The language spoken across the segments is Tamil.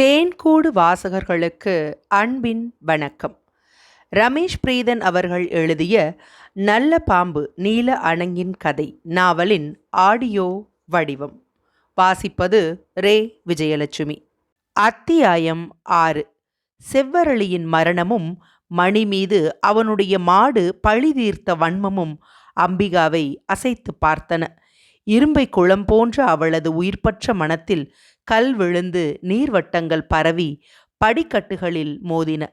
தேன்கூடு வாசகர்களுக்கு அன்பின் வணக்கம். ரமேஷ் பிரீதன் அவர்கள் எழுதிய நல்ல பாம்பு நீல அணங்கின் கதை நாவலின் ஆடியோ வடிவம். வாசிப்பது ரே. விஜயலட்சுமி. அத்தியாயம் ஆறு. செவ்வரளியின் மரணமும் மணி மீது அவனுடைய மாடு பழி தீர்த்த வன்மமும் அம்பிகாவை அசைத்து பார்த்தன. இரும்பை குளம் போன்ற அவளது உயிர்ப்பற்ற மனத்தில் கல் விழுந்து நீர்வட்டங்கள் பரவி படிக்கட்டுகளில் மோதின.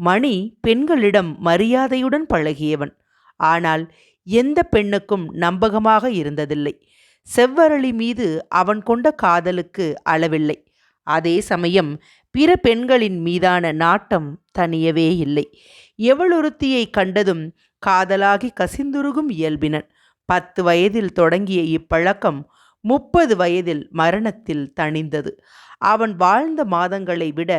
மணி பெண்களிடம் மரியாதையுடன் பழகியவன். ஆனால் எந்த பெண்ணுக்கும் நம்பகமாக இருந்ததில்லை. செவ்வரளி மீது அவன் கொண்ட காதலுக்கு அளவில்லை. அதே சமயம் பிற பெண்களின் மீதான நாட்டம் தனியவே இல்லை. எவளொருத்தியை கண்டதும் காதலாகி கசிந்துருகும் இயல்பினன். பத்து வயதில் தொடங்கிய இப்பழக்கம் முப்பது வயதில் மரணத்தில் தணிந்தது. அவன் வாழ்ந்த மாதங்களை விட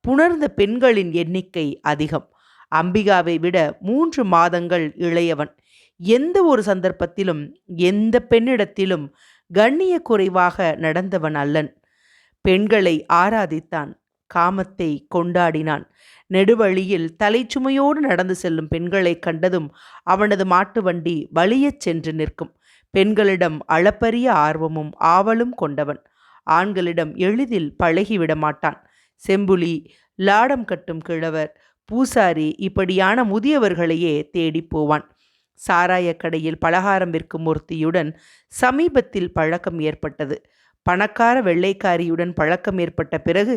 புணர்ந்த பெண்களின் எண்ணிக்கை அதிகம். அம்பிகாவை விட மூன்று மாதங்கள் இளையவன். எந்த ஒரு சந்தர்ப்பத்திலும் எந்த பெண்ணிடத்திலும் கண்ணிய குறைவாக நடந்தவன் அல்லன். பெண்களை ஆராதித்தான் காமத்தை கொண்டாடினான். நெடுவழியில் தலைச்சுமையோடு நடந்து செல்லும் பெண்களை கண்டதும் அவனது மாட்டு வண்டி வலியச் சென்று நிற்கும். பெண்களிடம் அளப்பரிய ஆர்வமும் ஆவலும் கொண்டவன். ஆண்களிடம் எளிதில் பழகிவிட மாட்டான் செம்புலி லாடம் கட்டும் கிழவர் பூசாரி இப்படியான முதியவர்களையே தேடிப் போவான். சாராயக்கடையில் பலகாரம் விற்கும் ஒருத்தியுடன் சமீபத்தில் பழக்கம் ஏற்பட்டது. பணக்கார வெள்ளைக்காரியுடன் பழக்கம் ஏற்பட்ட பிறகு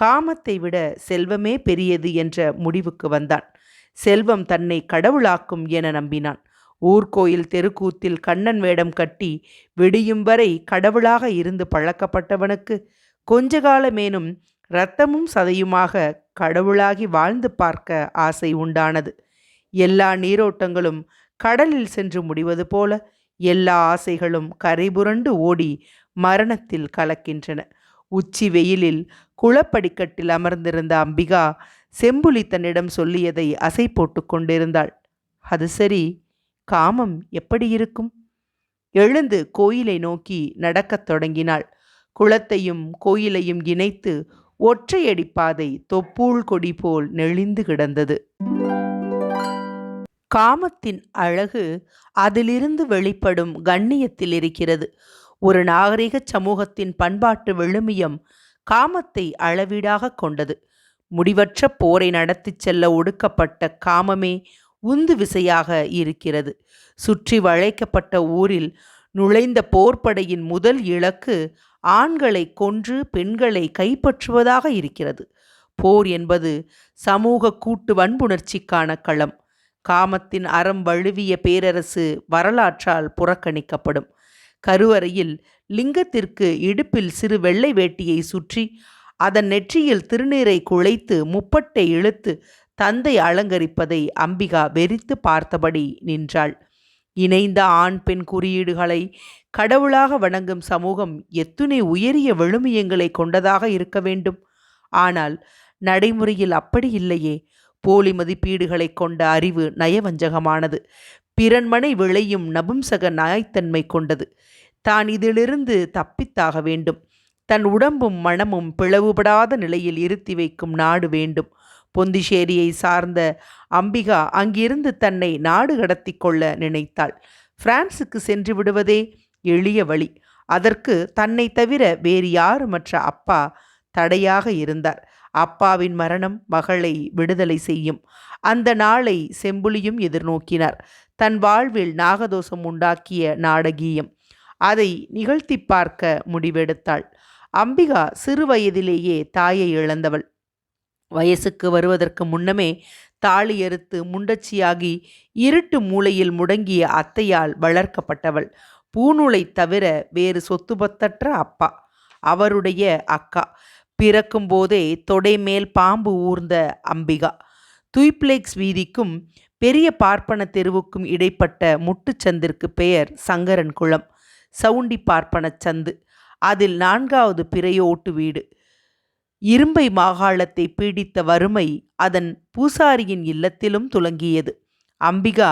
காமத்தை விட செல்வமே பெரியது என்ற முடிவுக்கு வந்தான். செல்வம் தன்னை கடவுளாக்கும் என நம்பினான். ஊர்கோயில் தெருக்கூத்தில் கண்ணன் வேடம் கட்டி விடியும் வரை கடவுளாக இருந்து பழக்கப்பட்டவனுக்கு கொஞ்ச காலமேனும் இரத்தமும் சதையுமாக கடவுளாகி வாழ்ந்து பார்க்க ஆசை உண்டானது. எல்லா நீரோட்டங்களும் கடலில் சென்று முடிவது போல எல்லா ஆசைகளும் கரைபுரண்டு ஓடி மரணத்தில் கலக்கின்றன. உச்சி வெயிலில் குளப்படிக்கட்டில் அமர்ந்திருந்த அம்பிகா செம்புலி தன்னிடம் சொல்லியதை அசை போட்டு கொண்டிருந்தாள். அது சரி காமம் எப்படி இருக்கும்? எழுந்து கோயிலை நோக்கி நடக்கத் தொடங்கினாள். குளத்தையும் கோயிலையும் இணைத்து ஒற்றையடி பாதை தொப்பூள் கொடி போல் நெளிந்து கிடந்தது. காமத்தின் அழகு அதிலிருந்து வெளிப்படும் கண்ணியத்தில் இருக்கிறது. ஒரு நாகரிக சமூகத்தின் பண்பாட்டு விழுமியம் காமத்தை அளவீடாக கொண்டது. முடிவற்ற போரை நடத்திச் செல்ல ஒடுக்கப்பட்ட காமமே உந்து விசையாக இருக்கிறது. சுற்றி வளைக்கப்பட்ட ஊரில் நுழைந்த போர்ப்படையின் முதல் இலக்கு ஆண்களை கொன்று பெண்களை கைப்பற்றுவதாக இருக்கிறது. போர் என்பது சமூக கூட்டு வன்புணர்ச்சிக்கான களம். காமத்தின் அறம் வழுவிய பேரரசு வரலாற்றால் புறக்கணிக்கப்படும். கருவறையில் லிங்கத்திற்கு இடுப்பில் சிறு வெள்ளை வேட்டியை சுற்றி அதன் நெற்றியில் திருநீரை குழைத்து முப்பட்டை இழுத்து தந்தை அலங்கரிப்பதை அம்பிகா வெறித்து பார்த்தபடி நின்றாள். இணைந்த ஆண் பெண் குறியீடுகளை கடவுளாக வணங்கும் சமூகம் எத்துணை உயரிய விழுமியங்களை கொண்டதாக இருக்க வேண்டும். ஆனால் நடைமுறையில் அப்படி இல்லையே. போலி மதிப்பீடுகளை கொண்ட அறிவு நயவஞ்சகமானது. பிறன்மனை விளையும் நபும்சக நாய்த்தன்மை கொண்டது. தான் இதிலிருந்து தப்பித்தாக வேண்டும். தன் உடம்பும் மனமும் பிளவுபடாத நிலையில் இருத்தி வைக்கும் நாடு வேண்டும். பொந்திஷேரியை சார்ந்த அம்பிகா அங்கிருந்து தன்னை நாடு கடத்தி கொள்ள நினைத்தாள். பிரான்சுக்கு சென்று விடுவதே எளிய வழி. அதற்கு தன்னை தவிர வேறு யாருமற்ற அப்பா தடையாக இருந்தார். அப்பாவின் மரணம் மகளை விடுதலை செய்யும். அந்த நாளை செம்புலியும் எதிர்நோக்கினார். தன் வாழ்வில் நாகதோஷம் உண்டாக்கிய நாடகீயம். அதை நிகழ்த்தி பார்க்க முடிவெடுத்தாள். அம்பிகா சிறு வயதிலேயே தாயை இழந்தவள். வயசுக்கு வருவதற்கு முன்னமே தாலி எறுத்து முண்டச்சியாகி இருட்டு மூலையில் முடங்கிய அத்தையால் வளர்க்கப்பட்டவள். பூநூலை தவிர வேறு சொத்துபத்தற்ற அப்பா. அவருடைய அக்கா. பிறக்கும் போதே தொடை மேல் பாம்பு ஊர்ந்த அம்பிகா. துய்ப்ளேக்ஸ் வீதிக்கும் பெரிய பார்ப்பன தெருவுக்கும் இடைப்பட்ட முட்டுச்சந்திற்கு பெயர் சங்கரன் குளம் சவுண்டி பார்ப்பன சந்து. அதில் நான்காவது பிறையோட்டு வீடு. இரும்பை மாகாளத்தை பீடித்த வறுமை அதன் பூசாரியின் இல்லத்திலும் துலங்கியது. அம்பிகா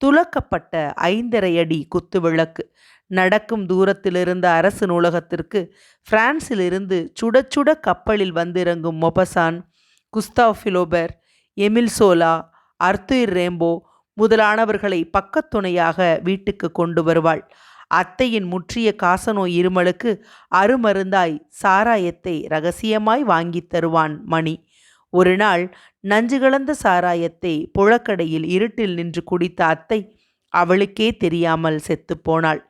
துலக்கப்பட்ட ஐந்தரை அடி குத்துவிளக்கு நடக்கும் தூரத்திலிருந்த அரசு நூலகத்திற்கு பிரான்சிலிருந்து சுட சுட கப்பலில் வந்திறங்கும் மொபசான் குஸ்தாவ் ஃபிலோபர் எமில் சோலா அர்த்துயிர் ரேம்போ முதலானவர்களை பக்கத்துணையாக வீட்டுக்கு கொண்டு வருவாள். அத்தையின் முற்றிய காசநோய் இருமலுக்கு அருமருந்தாய் சாராயத்தை ரகசியமாய் வாங்கித் தருவான் மணி. ஒரு நாள் நஞ்சு கலந்த சாராயத்தை புழக்கடையில் இருட்டில் நின்று குடித்த அத்தை அவளுக்கே தெரியாமல் செத்துப்போனாள்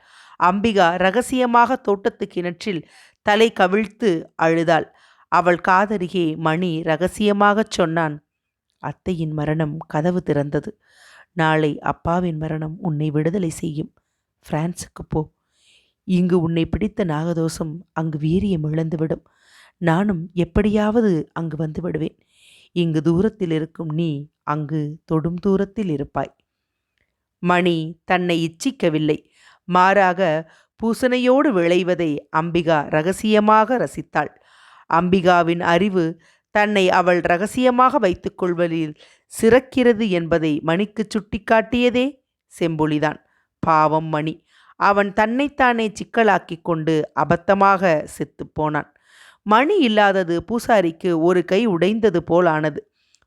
அம்பிகா ரகசியமாக தோட்டத்து கிணற்றில் தலை கவிழ்த்து அழுதாள். அவள் காதருகே மணி ரகசியமாகச் சொன்னான் அத்தையின் மரணம் கதவு திறந்தது. நாளை அப்பாவின் மரணம் உன்னை விடுதலை செய்யும். பிரான்ஸுக்கு போ. இங்கு உன்னை பிடித்த நாகதோஷம் அங்கு வீரியம் இழந்துவிடும். நானும் எப்படியாவது அங்கு வந்து விடுவேன் இங்கு தூரத்தில் இருக்கும் நீ அங்கு தொடும் தூரத்தில் இருப்பாய். மணி தன்னை இச்சிக்கவில்லை. மாறாக பூசணையோடு விளைவதை அம்பிகா ரகசியமாக ரசித்தாள். அம்பிகாவின் அறிவு தன்னை அவள் ரகசியமாக வைத்துக்கொள்வதில் சிறக்கிறது என்பதை மணிக்கு சுட்டிக்காட்டியதே செம்பொலிதான் பாவம் மணி. அவன் தன்னைத்தானே சிக்கலாக்கி கொண்டு அபத்தமாக செத்துப்போனான் மணி இல்லாதது பூசாரிக்கு ஒரு கை உடைந்தது போலானது.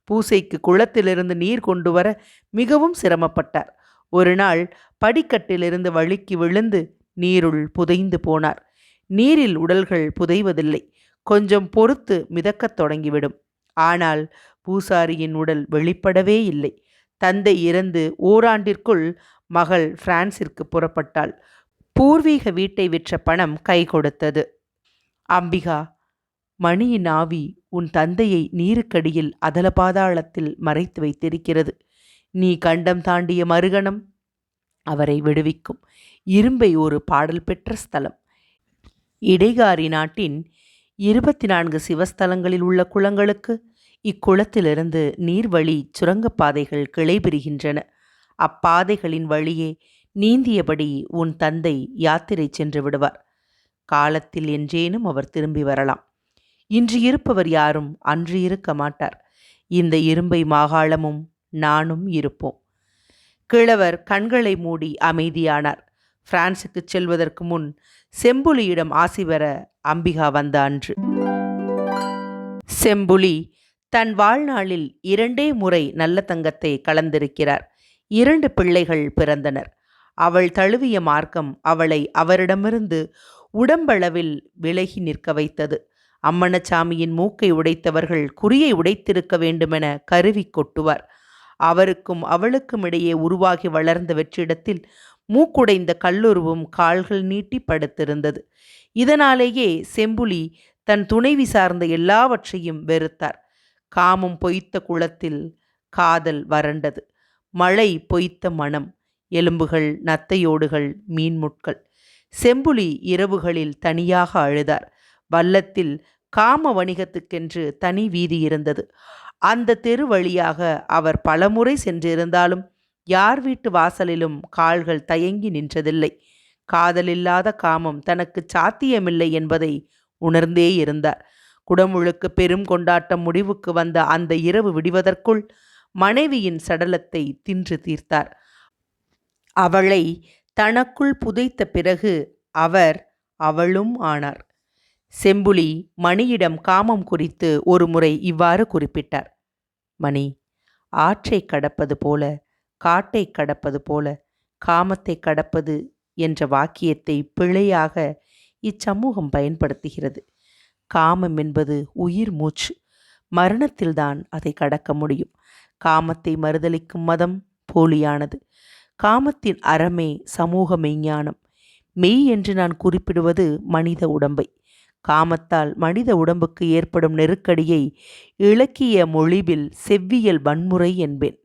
பூசைக்கு குளத்திலிருந்து நீர் கொண்டு வர மிகவும் சிரமப்பட்டார். ஒரு நாள் படிக்கட்டிலிருந்து வழுக்கி விழுந்து நீருள் புதைந்து போனார். நீரில் உடல்கள் புதைவதில்லை. கொஞ்சம் பொறுத்து மிதக்கத் தொடங்கிவிடும். ஆனால் பூசாரியின் உடல் வெளிப்படவே இல்லை. தந்தை இறந்து ஓராண்டிற்குள் மகள் பிரான்சிற்கு புறப்பட்டாள். பூர்வீக வீட்டை விற்ற பணம் கை கொடுத்தது. அம்பிகா மணியின் ஆவி உன் தந்தையை நீருக்கடியில் அதல பாதாளத்தில் மறைத்து வைத்திருக்கிறது. நீ கண்டம் தாண்டிய மறுகணம் அவரை விடுவிக்கும். இரும்பை ஒரு பாடல் பெற்ற ஸ்தலம். இடைகாரி நாட்டின் இருபத்தி நான்கு சிவஸ்தலங்களில் உள்ள குளங்களுக்கு இக்குளத்திலிருந்து நீர்வழி சுரங்கப்பாதைகள் கிளைபிரிகின்றன அப்பாதைகளின் வழியே நீந்தியபடி உன் தந்தை யாத்திரை சென்று விடுவார். காலத்தில் என்றேனும் அவர் திரும்பி வரலாம். இன்று இருப்பவர் யாரும் அன்று இருக்க மாட்டார். இந்த இரும்பை மாகாளமும் நானும் இருப்போம். கிழவர் கண்களை மூடி அமைதியானார். பிரான்சுக்கு செல்வதற்கு முன் செம்புலியிடம் ஆசி பெற அம்பிகா வந்த அன்று. செம்புலி தன் வாழ்நாளில் இரண்டே முறை நல்ல தங்கத்தை கலந்திருக்கிறார். இரண்டு பிள்ளைகள் பிறந்தனர். அவள் தழுவிய மார்க்கம் அவளை அவரிடமிருந்து உடம்பளவில் விலகி நிற்க வைத்தது. அம்மணச்சாமியின் மூக்கை உடைத்தவர்கள் குறியை உடைத்திருக்க வேண்டுமென கருவி கொட்டுவார். அவருக்கும் அவளுக்கும் இடையே உருவாகி வளர்ந்த வெற்றிடத்தில் மூக்குடைந்த கல்லுருவும் கால்கள் நீட்டி படுத்திருந்தது. இதனாலேயே செம்புலி தன் துணைவி சார்ந்த எல்லாவற்றையும் வெறுத்தார். காமம் பொய்த்த குளத்தில் காதல் வறண்டது. மழை பொய்த்த மனம் எலும்புகள் நத்தையோடுகள் மீன்முட்கள் செம்புலி இரவுகளில் தனியாக அழுதார். வல்லத்தில் காம வணிகத்துக்கென்று தனி வீதி இருந்தது. அந்த தெரு வழியாக அவர் பலமுறை சென்றிருந்தாலும் யார் வீட்டு வாசலிலும் கால்கள் தயங்கி நின்றதில்லை. காதலில்லாத காமம் தனக்கு சாத்தியமில்லை என்பதை உணர்ந்தே இருந்தார். குடமுழுக்கு பெரும் கொண்டாட்டம் முடிவுக்கு வந்த அந்த இரவு விடுவதற்குள் மனைவியின் சடலத்தை தின்று தீர்த்தார். அவளை தனக்குள் புதைத்த பிறகு அவர் அவளும் ஆனார். செம்புலி மணியிடம் காமம் குறித்து ஒரு முறை இவ்வாறு குறிப்பிட்டார். மணி ஆற்றை கடப்பது போல காட்டை கடப்பது போல காமத்தை கடப்பது என்ற வாக்கியத்தை பிழையாக இச்சமூகம் பயன்படுத்துகிறது. காமம் என்பது உயிர் மூச்சு. மரணத்தில்தான் அதை கடக்க முடியும். காமத்தை மறுதளிக்கும் மதம் போலியானது. காமத்தின் அறமே சமூக மெய்ஞானம் மெய் என்று நான் குறிப்பிடுவது மனித உடம்பை. காமத்தால் மனித உடம்புக்கு ஏற்படும் நெருக்கடியை இலக்கிய மொழிவில் செவ்வியல் வன்முறை என்பேன்.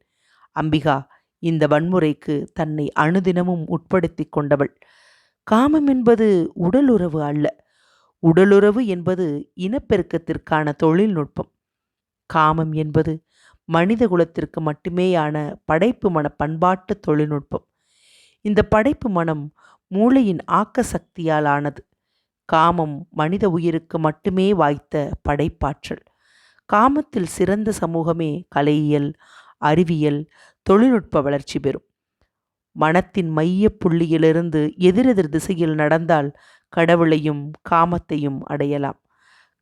அம்பிகா இந்த வன்முறைக்கு தன்னை அணுதினமும் உட்படுத்தி கொண்டவள். காமம் என்பது உடலுறவு அல்ல. உடலுறவு என்பது இனப்பெருக்கத்திற்கான தொழில்நுட்பம். காமம் என்பது மனித குலத்திற்கு மட்டுமேயான படைப்பு மன பண்பாட்டு தொழில்நுட்பம். இந்த படைப்பு மனம் மூளையின் ஆக்க சக்தியால் ஆனது. காமம் மனித உயிருக்கு மட்டுமே வாய்த்த படைப்பாற்றல். காமத்தில் சிறந்த சமூகமே கலையியல் அறிவியல் தொழில்நுட்ப வளர்ச்சி பெறும். மனத்தின் மைய புள்ளியிலிருந்து எதிரெதிர் திசையில் நடந்தால் கடவுளையும் காமத்தையும் அடையலாம்.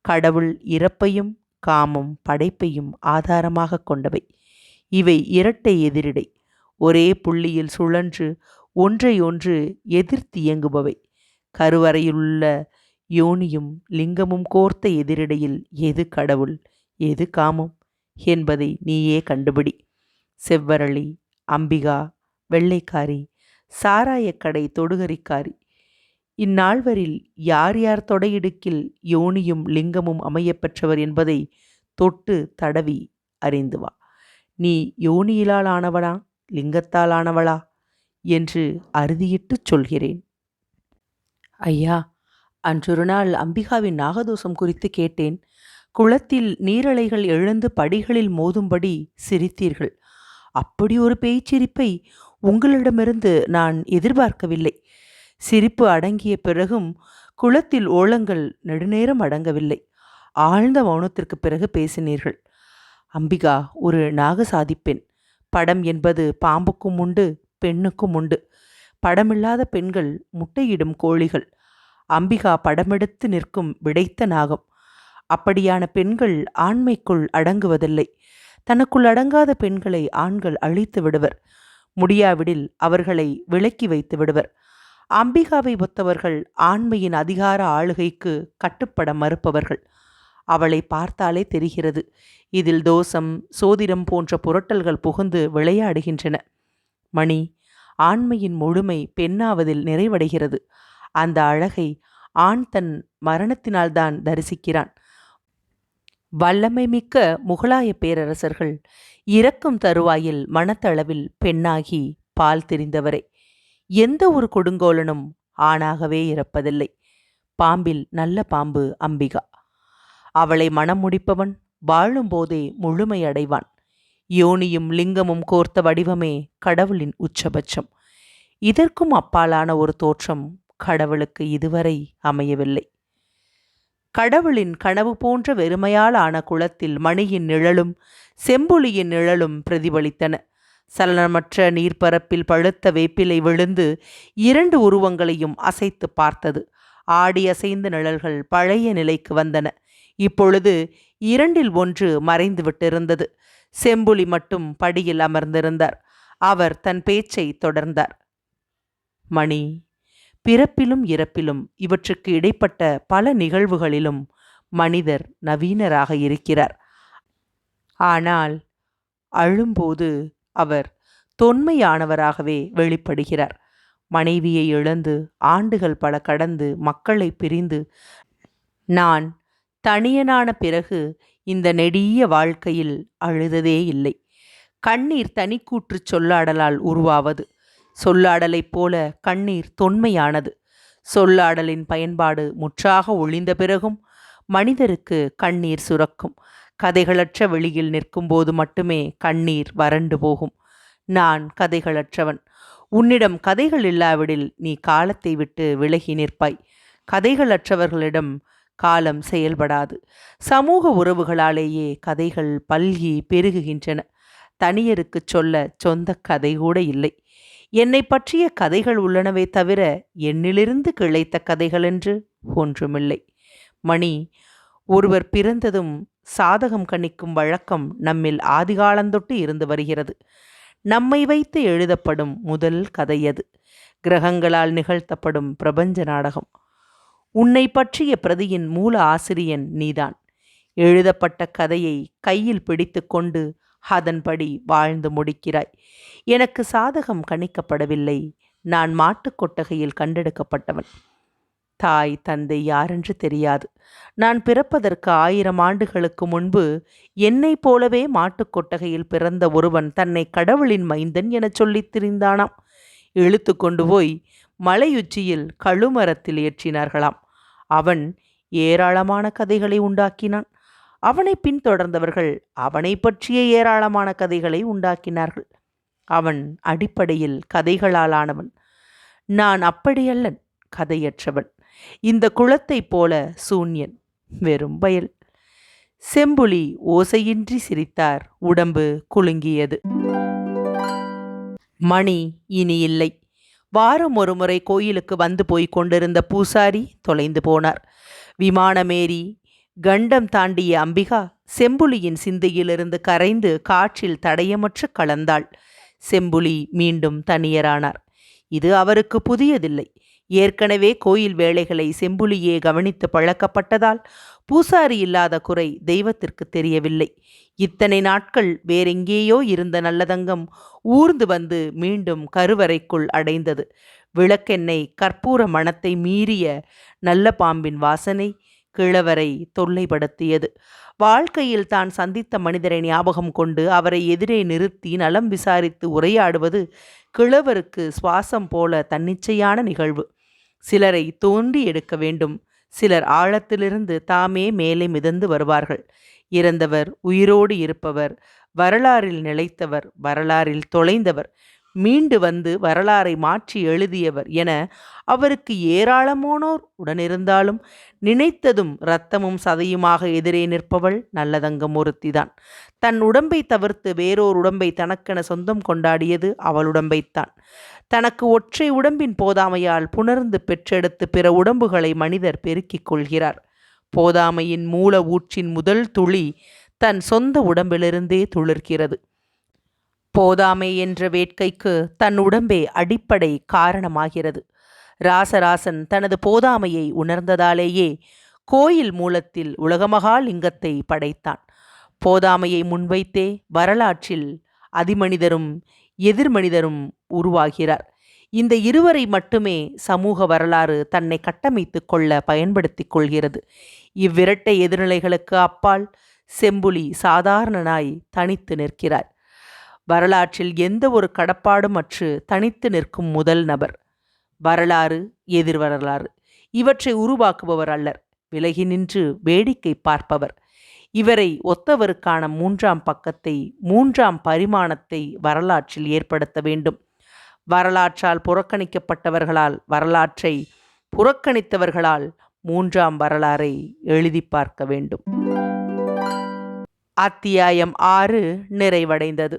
கடவுள் இறப்பையும் காமம் படைப்பையும் ஆதாரமாக கொண்டவை. இவை இரட்டை எதிரிடை. ஒரே புள்ளியில் சுழன்று ஒன்றை ஒன்று எதிர்த்து இயங்குபவை. கருவறையிலுள்ள யோனியும் லிங்கமும் கோர்த்த எதிரிடையில் எது கடவுள் எது காமம் என்பதை நீயே கண்டுபிடி. செவ்வரளி அம்பிகா வெள்ளைக்காரி சாராயக்கடை தொடுகரிக்காரி இந்நால்வரில் யார் யார் தொடையிடுக்கில் யோனியும் லிங்கமும் அமையப்பெற்றவர் என்பதை தொட்டு தடவி அறிந்து வா. நீ யோனியிலால் ஆனவனா? லிங்கத்தால் ஆனவளா? என்று அறுதியிட்டுச் சொல்கிறேன். ஐயா அன்றொரு நாள் அம்பிகாவின் நாகதோஷம் குறித்து கேட்டேன். குளத்தில் நீரலைகள் எழுந்து படிகளில் மோதும்படி சிரித்தீர்கள். அப்படி ஒரு பேய்ச்சிரிப்பை உங்களிடமிருந்து நான் எதிர்பார்க்கவில்லை. சிரிப்பு அடங்கிய பிறகும் குளத்தில் ஓலங்கள் நெடுநேரம் அடங்கவில்லை. ஆழ்ந்த மௌனத்திற்கு பிறகு பேசினீர்கள். அம்பிகா ஒரு நாகசாதி பெண் படம் என்பது பாம்புக்கும் உண்டு பெண்ணுக்கும் உண்டு. படமில்லாத பெண்கள் முட்டையிடும் கோழிகள். அம்பிகா படமெடுத்து நிற்கும் விடைத்த நாகம். அப்படியான பெண்கள் ஆண்மைக்குள் அடங்குவதில்லை. தனக்குள் அடங்காத பெண்களை ஆண்கள் அழித்து விடுவர். முடியாவிடில் அவர்களை விலக்கி வைத்து விடுவர். அம்பிகாவை ஒத்தவர்கள் ஆண்மையின் அதிகார ஆளுகைக்கு கட்டுப்பட மறுப்பவர்கள். அவளை பார்த்தாலே தெரிகிறது. இதில் தோஷம் சோதிடம் போன்ற புரட்டல்கள் புகுந்து விளையாடுகின்றன. மணி ஆண்மையின் முழுமை பெண்ணாவதில் நிறைவடைகிறது. அந்த அழகை ஆண் தன் மரணத்தினால்தான் தரிசிக்கிறான். வல்லமை மிக்க முகலாய பேரரசர்கள் இறக்கும் தருவாயில் மனத்தளவில் பெண்ணாகி பால் தெரிந்தவரே. எந்த ஒரு கொடுங்கோலனும் ஆணாகவே இறப்பதில்லை. பாம்பில் நல்ல பாம்பு அம்பிகா. அவளை மனம் முடிப்பவன் வாழும்போதே முழுமையடைவான் யோனியும் லிங்கமும் கோர்த்த வடிவமே கடவுளின் உச்சபட்சம். இதற்கும் அப்பாலான ஒரு தோற்றம் கடவுளுக்கு இதுவரை அமையவில்லை. கடவுளின் கனவு போன்ற வெறுமையால் ஆன குளத்தில் மணியின் நிழலும் செம்புலியின் நிழலும் பிரதிபலித்தன. சலனமற்ற நீர்ப்பரப்பில் பழுத்த வேப்பிலை விழுந்து இரண்டு உருவங்களையும் அசைத்து பார்த்தது. ஆடி அசைந்த நிழல்கள் பழைய நிலைக்கு வந்தன. இப்பொழுது இரண்டில் ஒன்று மறைந்து விட்டிருந்தது. செம்புலி மட்டும் படியில் அமர்ந்திருந்தார். அவர் தன் பேச்சை தொடர்ந்தார். மணி பிறப்பிலும் இறப்பிலும் இவற்றுக்கு இடைப்பட்ட பல நிகழ்வுகளிலும் மனிதர் நவீனராக இருக்கிறார். ஆனால் அழும்போது அவர் தொன்மையானவராகவே வெளிப்படுகிறார். மனைவியை இழந்து ஆண்டுகள் பல கடந்து மக்களை பிரிந்து நான் தனியனான பிறகு இந்த நெடிய வாழ்க்கையில் அழுததே இல்லை. கண்ணீர் தனிக்கூற்று சொல்லாடலால் உருவாவது. சொல்லாடலைப் போல கண்ணீர் தொன்மையானது. சொல்லாடலின் பயன்பாடு முற்றாக ஒழிந்த பிறகும் மனிதருக்கு கண்ணீர் சுரக்கும். கதைகளற்ற வெளியில் நிற்கும்போது மட்டுமே கண்ணீர் வறண்டு போகும். நான் கதைகளற்றவன். உன்னிடம் கதைகள் இல்லாவிடில் நீ காலத்தை விட்டு விலகி நிற்பாய். கதைகளற்றவர்களிடம் காலம் செயல்படாது. சமூக உறவுகளாலேயே கதைகள் பல்கி பெருகுகின்றன. தனியருக்குச் சொல்ல சொந்த கதை கூட இல்லை. என்னை பற்றிய கதைகள் உள்ளனவே தவிர என்னிலிருந்து கிளைத்த கதைகள் என்று ஒன்றுமில்லை. மணி ஒருவர் பிறந்ததும் சாதகம் கணிக்கும் வழக்கம் நம்மில் ஆதிகாலந்தொட்டு இருந்து வருகிறது. நம்மை வைத்து எழுதப்படும் முதல் கதையது கிரகங்களால் நிகழ்த்தப்படும் பிரபஞ்ச நாடகம். உன்னை பற்றிய பிரதியின் மூல ஆசிரியன் நீதான். எழுதப்பட்ட கதையை கையில் பிடித்து கொண்டு அதன்படி வாழ்ந்து முடிக்கிறாய். எனக்கு சாதகம் கணிக்கப்படவில்லை. நான் மாட்டுக் கொட்டகையில் கண்டெடுக்கப்பட்டவன். தாய் தந்தை யாரென்று தெரியாது. நான் பிறப்பதற்கு ஆயிரம் ஆண்டுகளுக்கு முன்பு என்னைப் போலவே மாட்டுக் கொட்டகையில் பிறந்த ஒருவன் தன்னை கடவுளின் மைந்தன் எனச் சொல்லித் திரிந்தானாம். இழுத்து கொண்டு போய் மலையுச்சியில் கழுமரத்தில் ஏற்றினார்களாம். அவன் ஏராளமான கதைகளை உண்டாக்கினான். அவனை பின்தொடர்ந்தவர்கள் அவனை பற்றிய ஏராளமான கதைகளை உண்டாக்கினார்கள். அவன் அடிப்படையில் கதைகளாலானவன். நான் அப்படியல்லன் கதையற்றவன். இந்த குளத்தைப் போல சூன்யன் வெறும் பயல் செம்புலி ஓசையின்றி சிரித்தார் உடம்பு குலுங்கியது. மணி இனி இல்லை. வாரம் ஒரு முறை கோயிலுக்கு வந்து போய்க் கொண்டிருந்த பூசாரி தொலைந்து போனார். விமானமேறி கண்டம் தாண்டிய அம்பிகா செம்புலியின் சிந்தையிலிருந்து கரைந்து காற்றில் தடயமற்று கலந்தாள். செம்புலி மீண்டும் தனியரானார். இது அவருக்கு புதியதில்லை. ஏற்கனவே கோயில் வேலைகளை செம்புலியே கவனித்து பழக்கப்பட்டதால் பூசாரி இல்லாத குறை தெய்வத்திற்கு தெரியவில்லை. இத்தனை நாட்கள் வேறெங்கேயோ இருந்த நல்லதங்கம் ஊர்ந்து வந்து மீண்டும் கருவறைக்குள் அடைந்தது. விளக்கெண்ணெய் கற்பூர மணத்தை மீறிய நல்ல பாம்பின் வாசனை கிழவரை தொல்லைப்படுத்தியது. வாழ்க்கையில் தான் சந்தித்த மனிதரை ஞாபகம் கொண்டு அவரை எதிரே நிறுத்தி நலம் விசாரித்து உரையாடுவது கிழவருக்கு சுவாசம் போல தன்னிச்சையான நிகழ்வு. சிலரை தோண்டி எடுக்க வேண்டும். சிலர் ஆழத்திலிருந்து தாமே மேலே மிதந்து வருவார்கள். இறந்தவர் உயிரோடு இருப்பவர். வரலாறில் நிலைத்தவர். வரலாறில் தொலைந்தவர். மீண்டு வந்து வரலாறை மாற்றி எழுதியவர் என அவருக்கு ஏராளமானோர் உடனிருந்தாலும் நினைத்ததும் இரத்தமும் சதையுமாக எதிரே நிற்பவள் நல்லதங்கம் ஒருத்திதான். தன் உடம்பை தவிர்த்து வேறோர் உடம்பை தனக்கென சொந்தம் கொண்டாடியது அவள் உடம்பைத்தான். தனக்கு ஒற்றை உடம்பின் போதாமையால் புணர்ந்து பெற்றெடுத்து பிற உடம்புகளை மனிதர் பெருக்கிக் கொள்கிறார். போதாமையின் மூல ஊற்றின் முதல் துளி தன் சொந்த உடம்பிலிருந்தே துளிர்கிறது போதாமை என்ற வேட்கைக்கு தன் உடம்பே அடிப்படை காரணமாகிறது. ராசராசன் தனது போதாமையை உணர்ந்ததாலேயே கோயில் மூலத்தில் உலகமகா லிங்கத்தை படைத்தான். போதாமையை முன்வைத்தே வரலாற்றில் அதிமனிதரும் எதிர்மனிதரும் உருவாகிறார். இந்த இருவரை மட்டுமே சமூக வரலாறு தன்னை கட்டமைத்து கொள்ள பயன்படுத்திக் கொள்கிறது. இவ்விரட்டை எதிர்நிலைகளுக்கு அப்பால் செம்புலி சாதாரணனாய் தனித்து நிற்கிறார். வரலாற்றில் எந்த ஒரு கடப்பாடும் அற்று தனித்து நிற்கும் முதல் நபர். வரலாறு எதிர் வரலாறு. இவற்றை உருவாக்குபவர் அல்லர். விலகி நின்று வேடிக்கை பார்ப்பவர். இவரை ஒத்தவருக்கான மூன்றாம் பக்கத்தை மூன்றாம் பரிமாணத்தை வரலாற்றில் ஏற்படுத்த வேண்டும். வரலாற்றால் புறக்கணிக்கப்பட்டவர்களால் வரலாற்றை புறக்கணித்தவர்களால் மூன்றாம் வரலாறை எழுதி பார்க்க வேண்டும். அத்தியாயம் ஆறு நிறைவடைந்தது.